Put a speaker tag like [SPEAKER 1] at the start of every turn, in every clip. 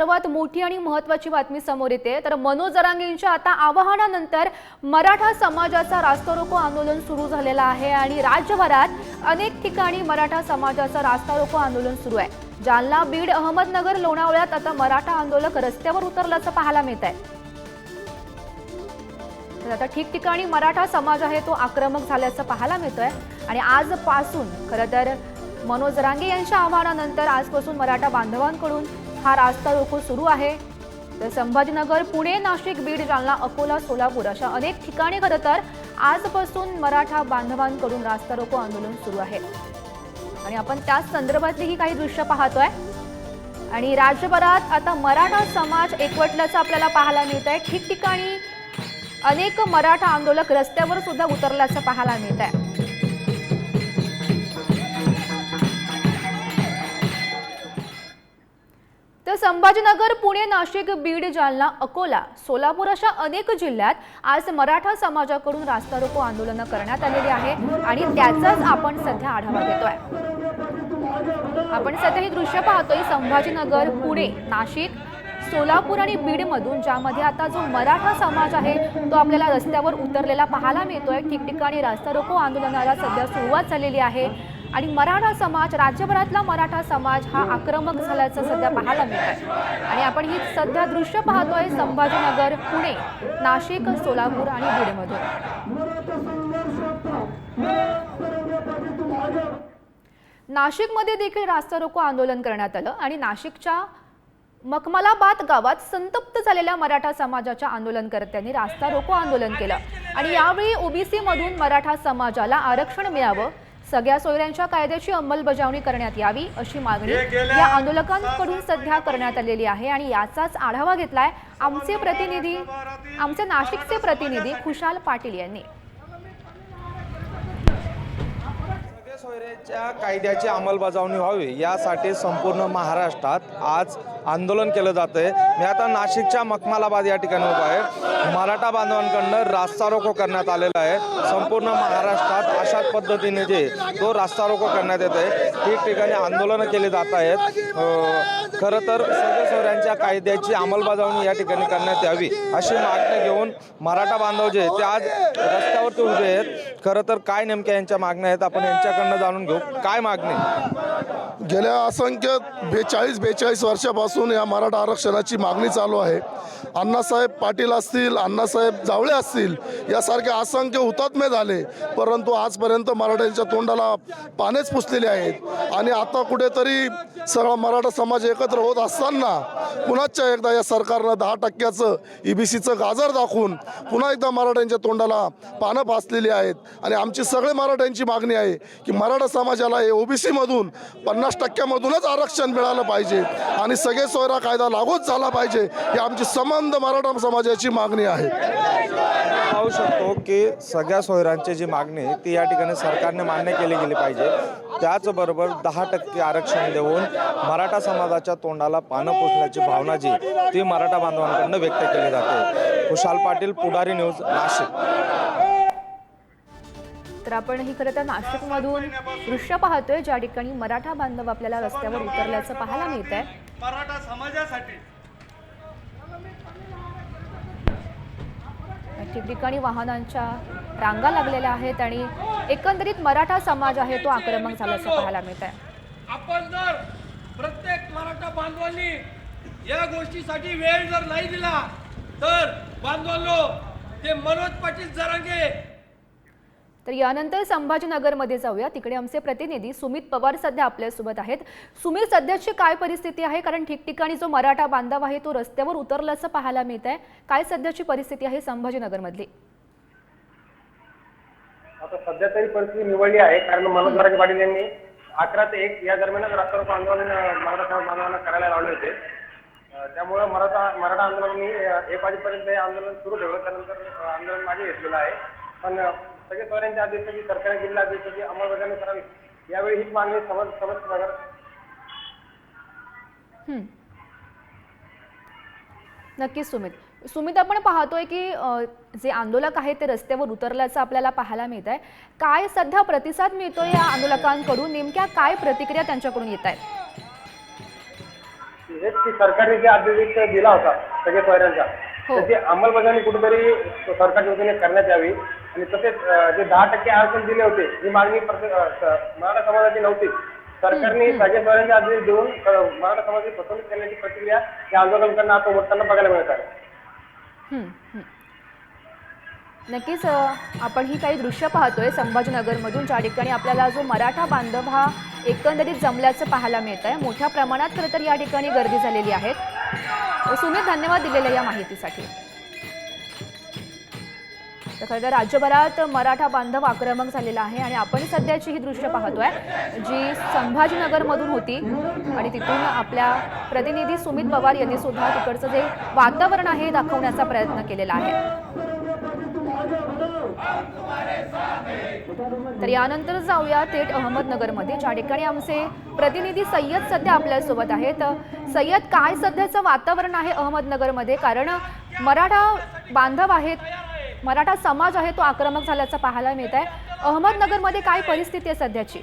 [SPEAKER 1] सर्वात मोठी आणि महत्वाची बातमी समोर येते. तर मनोज जरांगेंच्या आता आवाहनानंतर मराठा समाजाचा रास्ता रोको आंदोलन सुरू झालेलं आहे आणि राज्यभरात अनेक ठिकाणी मराठा समाजाचं रास्ता रोको आंदोलन सुरू आहे. जालना बीड अहमदनगर लोणावळ्यात आता मराठा आंदोलक रस्त्यावर उतरल्याचं पाहायला मिळत आहे. तर आता ठिकठिकाणी मराठा समाज आहे तो आक्रमक झाल्याचं पाहायला मिळतोय. आणि आजपासून खरं तर मनोज रांगे यांच्या आव्हानानंतर आजपासून मराठा बांधवांकडून हा रास्ता रोको सुरू आहे. तर संभाजीनगर पुणे नाशिक बीड जालना अकोला सोलापूर अशा अनेक ठिकाणी खरं तर आजपासून मराठा बांधवांकडून रास्ता रोको आंदोलन सुरू आहे. आणि आपण त्याच संदर्भातली ही काही दृश्य पाहतोय. आणि राज्यभरात आता मराठा समाज एकवटल्याचं आपल्याला पाहायला मिळत आहे ठिकठिकाणी अनेक मराठा आंदोलक रस्त्यावर सुद्धा उतरल्याचं पाहायला मिळत आहे तर संभाजीनगर पुणे नाशिक बीड जालना अकोला सोलापूर अशा अनेक जिल्ह्यात आज मराठा समाजाकडून रास्ता रोको आंदोलनं करण्यात आलेली आहे आणि त्याचाच आपण सध्या आढावा घेतोय. आपण सध्या ही दृश्य पाहतोय संभाजीनगर पुणे नाशिक सोलापूर आणि बीडमधून ज्यामध्ये आता जो मराठा समाज आहे तो आपल्याला रस्त्यावर उतरलेला पाहायला मिळतोय. ठिकठिकाणी रास्ता रोको आंदोलनाला सध्या सुरुवात झालेली आहे. आणि मराठा समाज राज्यभरातला मराठा समाज हा आक्रमक झाल्याचं सध्या पाहायला मिळत आहे आणि आपण ही सध्या दृश्य पाहतोय संभाजीनगर पुणे नाशिक सोलापूर आणि बीडमधून. नाशिकमध्ये देखील रास्ता रोको आंदोलन करण्यात आलं आणि नाशिकच्या मकमलाबाद गावात संतप्त झालेल्या मराठा समाजाच्या आंदोलनकर्त्यांनी रास्ता रोको आंदोलन केलं. आणि यावेळी ओबीसी मधून मराठा समाजाला आरक्षण मिळावं सगळ्या सोयऱ्यांच्या कायद्याची अंमलबजावणी करण्यात यावी अशी मागणी या आंदोलकांकडून सध्या करण्यात आलेली आहे आणि याचाच आढावा घेतलाय आमचे प्रतिनिधी आमचे नाशिकचे प्रतिनिधी खुशाल पाटील यांनी.
[SPEAKER 2] सोयऱ्याच्या कायद्याची अंमलबजावणी व्हावी यासाठी संपूर्ण महाराष्ट्रात आज आंदोलन केलं जातं आहे मी आता नाशिकच्या मखमालाबाद या ठिकाणी उभा आहे. मराठा बांधवांकडनं रास्ता रोको करण्यात आलेला आहे. संपूर्ण महाराष्ट्रात अशाच पद्धतीने जे तो रास्ता रोको करण्यात येत आहे ठिकठिकाणी आंदोलनं केली जात आहेत. खरं तर सदस्यांच्या कायद्याची अंमलबजावणी या ठिकाणी करण्यात यावी अशी मागणी घेऊन मराठा बांधव जे ते आज रस्त्यावरती उभे आहेत. खरं तर काय नेमक्या यांच्या मागण्या आहेत आपण यांच्याकडनं जाणून घेऊ. काय मागणी?
[SPEAKER 3] गेल्या असंख्य बेचाळीस बेचाळीस वर्षापासून या मराठा आरक्षणाची मागणी चालू आहे. अण्णासाहेब पाटील असतील अण्णासाहेब जावळे असतील यासारखे असंख्य हुतात्मे झाले परंतु आजपर्यंत मराठ्यांच्या तोंडाला पानेच पुसलेले आहेत. आणि आता कुठेतरी सगळा मराठा समाज एकत्र होत असताना पुन्हाच्या एकदा या सरकारनं दहा टक्क्याचं ई बी सीचं गाजर दाखवून पुन्हा एकदा मराठ्यांच्या तोंडाला पानं फासलेली आहेत. आणि आमची सगळे मराठ्यांची मागणी आहे की मराठा समाजाला हे ओबीसी मधून पन्नास टक्क्यामधूनच आरक्षण मिळालं पाहिजे. आणि सगळे सोयरा कायदा लागूच झाला पाहिजे ही आमची संबंध मराठा समाजाची मागणी आहे.
[SPEAKER 2] पाहू शकतो की सगळ्या सोयरांची जी मागणी आहे ती या ठिकाणी सरकारने मान्य केली गेली पाहिजे. त्याचबरोबर दहा टक्के आरक्षण देऊन मराठा समाजाच्या तोंडाला पानं पुसण्याची भावना जी ती मराठा बांधवांकडनं व्यक्त केली जाते. खुशाल पाटील पुढारी न्यूज नाशिक.
[SPEAKER 1] तर आपण ही खरं तर नाशिकमधून दृश्य पाहतोय ज्या ठिकाणी मराठा बांधव आपल्याला रस्त्यावर उतरल्याचं पाहायला मिळत आहे
[SPEAKER 4] मराठा समाजासाठी.
[SPEAKER 1] ठिकठिकाणी वाहनांच्या रांगा लागलेल्या आहेत आणि एकंदरीत मराठा समाज आहे तो आक्रमक झाल्याचं पाहायला मिळत आहे
[SPEAKER 4] आपण जर प्रत्येक मराठा बांधवांनी या गोष्टीसाठी वेळ जर नाही दिला तर बांधवांनो ते मनोज पाटील जरांगे
[SPEAKER 1] तर यानंतर संभाजीनगरमध्ये जाऊया. तिकडे आमचे प्रतिनिधी सुमित पवार सध्या आपल्यासोबत आहेत. सुमित सध्याची काय परिस्थिती आहे? कारण ठिकठिकाणी जो मराठा बांधव आहे तो रस्त्यावर उतरल्याचं पाहायला मिळत आहे काय सध्याची परिस्थिती आहे संभाजीनगरमधली?
[SPEAKER 5] आता सध्या तरी परिस्थिती निवडली आहे. कारण मनोज पाटील यांनी अकरा ते एक या दरम्यानच रस्ता रोको आंदोलन मराठा बांधवांना करायला लावले होते. त्यामुळं मराठा मराठा आंदोलनाने एक वाजेपर्यंत हे आंदोलन सुरू ठेवलं. त्यानंतर आंदोलन मागे घेतलेलं आहे. पण सगळे सोयऱ्यांच्या आदेशाची सरकारने दिलेल्या आदेशाची अंमलबजावणी करावी. यावेळी हीच मागणी समज समज नगर.
[SPEAKER 1] नक्कीच सुमित. सुमित आपण पाहतोय की जे आंदोलक आहेत ते रस्त्यावर उतरल्याचं आपल्याला पाहायला मिळत आहे काय सध्या प्रतिसाद मिळतोय या आंदोलकांकडून? नेमक्या काय प्रतिक्रिया त्यांच्याकडून येत आहेत?
[SPEAKER 5] सरकारने जे आदेश दिला होता सगळे सोयऱ्यांचा
[SPEAKER 1] हो.
[SPEAKER 5] त्याची अंमलबजावणी कुठेतरी सरकारच्या वतीने करण्यात यावी. आणि तसेच अं, जे दहा टक्के आरक्षण दिले होते ही मागणी प्रत्येक अं, स- मराठा समाजाची नव्हती सरकारने सगळ्या सोयऱ्यांचे आदेश देऊन अं, मराठा समाजाची फसवणूक करण्याची प्रक्रिया या आंदोलकांना आता उमटताना बघायला मिळत आहे.
[SPEAKER 1] हं, हं. नक्कीच अ, आपण ही काही दृश्य पाहतोय संभाजीनगरमधून. ज्या ठिकाणी आपल्याला जो मराठा बांधव हा एकंदरीत जमल्याचं पाहायला मिळत आहे मोठ्या प्रमाणात खरं तर या ठिकाणी गर्दी झालेली आहे. सुमित धन्यवाद दिलेल्या या माहितीसाठी. तर खरं तर राज्यभरात मराठा बांधव आक्रमक झालेला आहे आणि आपण सध्याची ही दृश्य पाहतोय जी संभाजीनगरमधून होती. आणि तिथून आपल्या प्रतिनिधी सुमित पवार यांनी सुद्धा तिकडचं जे वातावरण आहे दाखवण्याचा प्रयत्न केलेला आहे. तर यानंतर जाऊया थेट अहमदनगरमध्ये ज्या ठिकाणी आमचे प्रतिनिधी सय्यद सध्या आपल्यासोबत आहेत. सय्यद काय सध्याचं वातावरण आहे अहमदनगरमध्ये? कारण मराठा बांधव आहेत मराठा समाज आहे तो आक्रमक झाल्याचं पाहायला मिळत आहे अहमदनगरमध्ये काय परिस्थिती आहे सध्याची?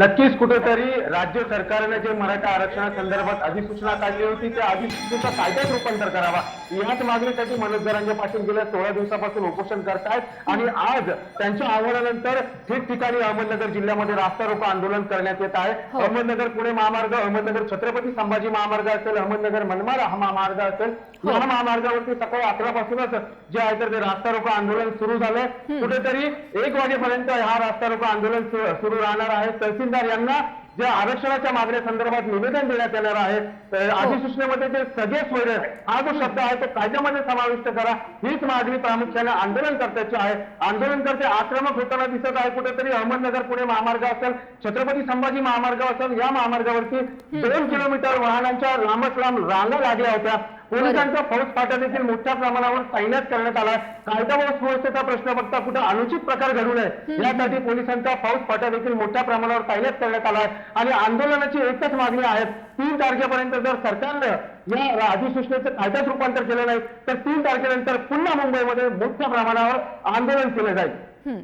[SPEAKER 6] नक्कीच कुठेतरी राज्य सरकारने जे मराठा आरक्षणासंदर्भात अधिसूचना काढली होती त्या अधिसूचनेचा कायद्यात रूपांतर करावा. याच मागणीसाठी मनोज जरांगे पाटील गेल्या सोळा दिवसापासून उपोषण करतायत आणि आज त्यांच्या आव्हानानंतर ठिकठिकाणी अहमदनगर जिल्ह्यामध्ये रास्ता रोको आंदोलन करण्यात येत आहे. अहमदनगर पुणे महामार्ग अहमदनगर छत्रपती संभाजी महामार्ग असेल अहमदनगर मनमाड हा महामार्ग असेल. या महामार्गावरती सकाळी अकरा पासूनच जे आहे तर ते रास्ता रोको आंदोलन सुरू झालंय. कुठेतरी एक वाजेपर्यंत हा रास्ता रोको आंदोलन सुरू राहणार आहे. तहसीलदार यांना जे आरक्षणाच्या मागण्या संदर्भात निवेदन देण्यात येणार आहे तर अधिसूचनेमध्ये जे सगळे सोयरे हा जो शब्द आहे तो कायद्यामध्ये समाविष्ट करा. हीच मागणी प्रामुख्याने आंदोलनकर्त्याची आहे. आंदोलनकर्ते आक्रमक होताना दिसत आहे कुठेतरी अहमदनगर पुणे महामार्ग असेल छत्रपती संभाजी महामार्ग असेल या महामार्गावरती दोन किलोमीटर वाहनांच्या लांबच लांब रांगा लागल्या होत्या. पोलिसांचा फौज फाटा देखील मोठ्या प्रमाणावर तैनात करण्यात आला. कायदा व सुव्यवस्थेचा प्रश्न बघता कुठे अनुचित प्रकार घडू नये यासाठी पोलिसांचा फौज फाटा देखील मोठ्या प्रमाणावर तैनात करण्यात आला. आहे आणि आंदोलनाची एकच मागणी आहे तीन तारखेपर्यंत जर सरकारनं या अधिसूचनेचं कायद्यात रूपांतर केलं नाही तर तीन तारखेनंतर पुन्हा मुंबईमध्ये मोठ्या प्रमाणावर आंदोलन केलं जाईल.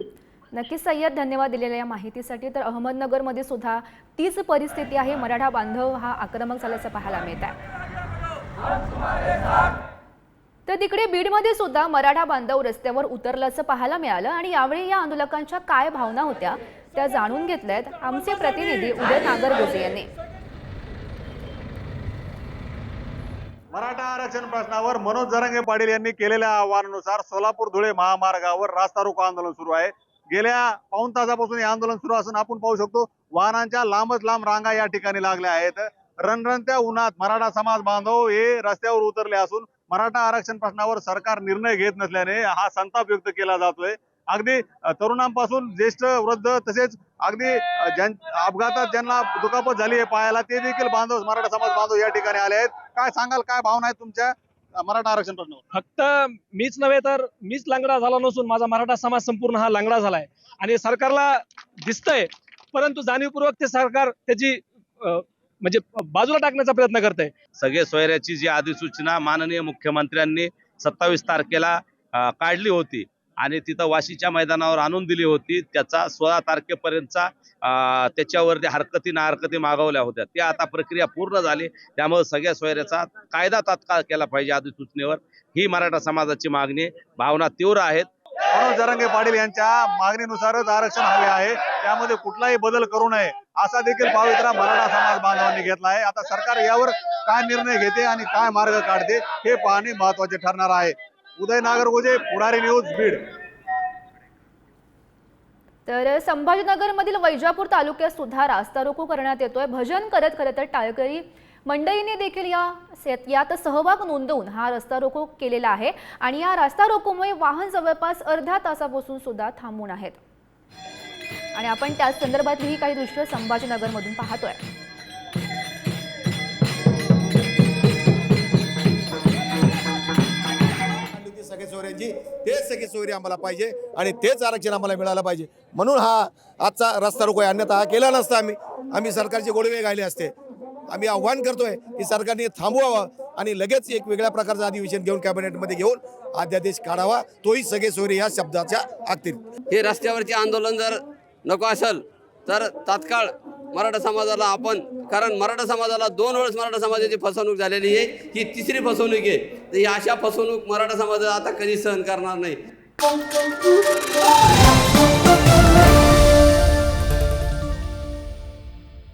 [SPEAKER 1] नक्कीच सय्यद धन्यवाद दिलेल्या या माहितीसाठी. तर अहमदनगरमध्ये सुद्धा तीच परिस्थिती आहे. मराठा बांधव हा आक्रमक झाल्याचं पाहायला मिळत आहे तर तिकडे बीडमध्ये सुद्धा मराठा बांधव रस्त्यावर उतरल्याचं पाहायला मिळालं आणि यावेळी या आंदोलकांच्या काय भावना होत्या त्या जाणून घेतल्यात आमचे प्रतिनिधी उदय नागरगोजे यांनी.
[SPEAKER 7] मराठा आरक्षण प्रश्नावर मनोज जरांगे पाटील यांनी केलेल्या आवाहनानुसार सोलापूर धुळे महामार्गावर रास्ता रोको आंदोलन सुरू आहे. गेल्या पाऊन तासापासून हे आंदोलन सुरू असून आपण पाहू शकतो वाहनांच्या लांबच लांब रांगा या ठिकाणी लागल्या आहेत. रणरणत्या उन्हात. मराठा समाज बांधव हे रस्त्यावर उतरले असून मराठा आरक्षण प्रश्नावर सरकार निर्णय घेत नसल्याने हा संताप व्यक्त केला जातोय. अगदी तरुणांपासून ज्येष्ठ वृद्ध तसेच अगदी अपघातात ज्यांना दुखापत झाली आहे पायाला ते देखील बांधव मराठा समाज बांधव या ठिकाणी आले आहेत. काय सांगाल काय भावना आहेत तुमच्या मराठा आरक्षण प्रश्नावर?
[SPEAKER 8] फक्त मीच नव्हे तर मीच लांगडा झाला नसून माझा मराठा समाज संपूर्ण हा लांगडा झालाय. आणि सरकारला दिसतंय परंतु जाणीवपूर्वक ते सरकार त्याची म्हणजे बाजूला टाकण्याचा प्रयत्न करत आहे
[SPEAKER 9] सगळे सोयऱ्याची जी अधिसूचना माननीय मुख्यमंत्र्यांनी सत्तावीस तारखेला काढली होती आणि तिथं वाशीच्या मैदानावर आणून दिली होती. त्याचा सोळा तारखेपर्यंतचा त्याच्यावर त्याच्यावरती हरकती ना हरकती मागवल्या होत्या. त्या आता प्रक्रिया पूर्ण झाली. त्यामुळे सगळ्या सोयऱ्याचा कायदा तात्काळ केला पाहिजे अधिसूचनेवर. ही मराठा समाजाची मागणी भावना तीव्र आहेत.
[SPEAKER 7] मनोज जरांगे पाटील यांच्या मागणीनुसारच आरक्षण हवे आहे. त्यामध्ये कुठलाही बदल करू नये. असा देखील पावित्रा मराठा समाज बांधवांनी घेतला आहे. आता सरकार यावर काय निर्णय घेते आणि काय मार्ग काढते हे पाहणे महत्त्वाचे ठरणार आहे. उदय नागरगोजे पुढारी न्यूज बीड.
[SPEAKER 1] तर संभाजीनगरमधील वैजापूर तालुक्यात सुद्धा रास्ता रोको करण्यात येतोय. भजन करत खरं तर टाळकरी मंडईने देखील या यात सहभाग नोंदवून हा रस्ता रोको केलेला आहे आणि या रस्ता रोकोमुळे वाहन जवळपास अर्ध्या तासापासून सुद्धा थांबून आहेत. आणि आपण त्याच संदर्भातलीही काही दृश्य संभाजीनगरमधून पाहतोय.
[SPEAKER 10] सगळे चोऱ्यांची तेच सगळे चोरी आम्हाला पाहिजे आणि तेच आरक्षण आम्हाला मिळालं पाहिजे. म्हणून हा आजचा रस्ता रोको आहे. अन्यथा हा केला नसता आम्ही. आम्ही सरकारचे गोडवे गायले असते. आम्ही आव्हान करतोय की सरकारने थांबवावं आणि लगेच एक वेगळ्या प्रकारचं अधिवेशन घेऊन कॅबिनेटमध्ये घेऊन अध्यादेश काढावा. तोही सगळे सोयरे या शब्दाच्या अखेर
[SPEAKER 11] हे रस्त्यावरचे आंदोलन जर नको असेल तर तात्काळ मराठा समाजाला आपण कारण मराठा समाजाला दोन वेळेस मराठा समाजाची फसवणूक झालेली आहे ही तिसरी फसवणूक आहे. तर ही अशा फसवणूक मराठा समाजाला आता कधी सहन करणार नाही.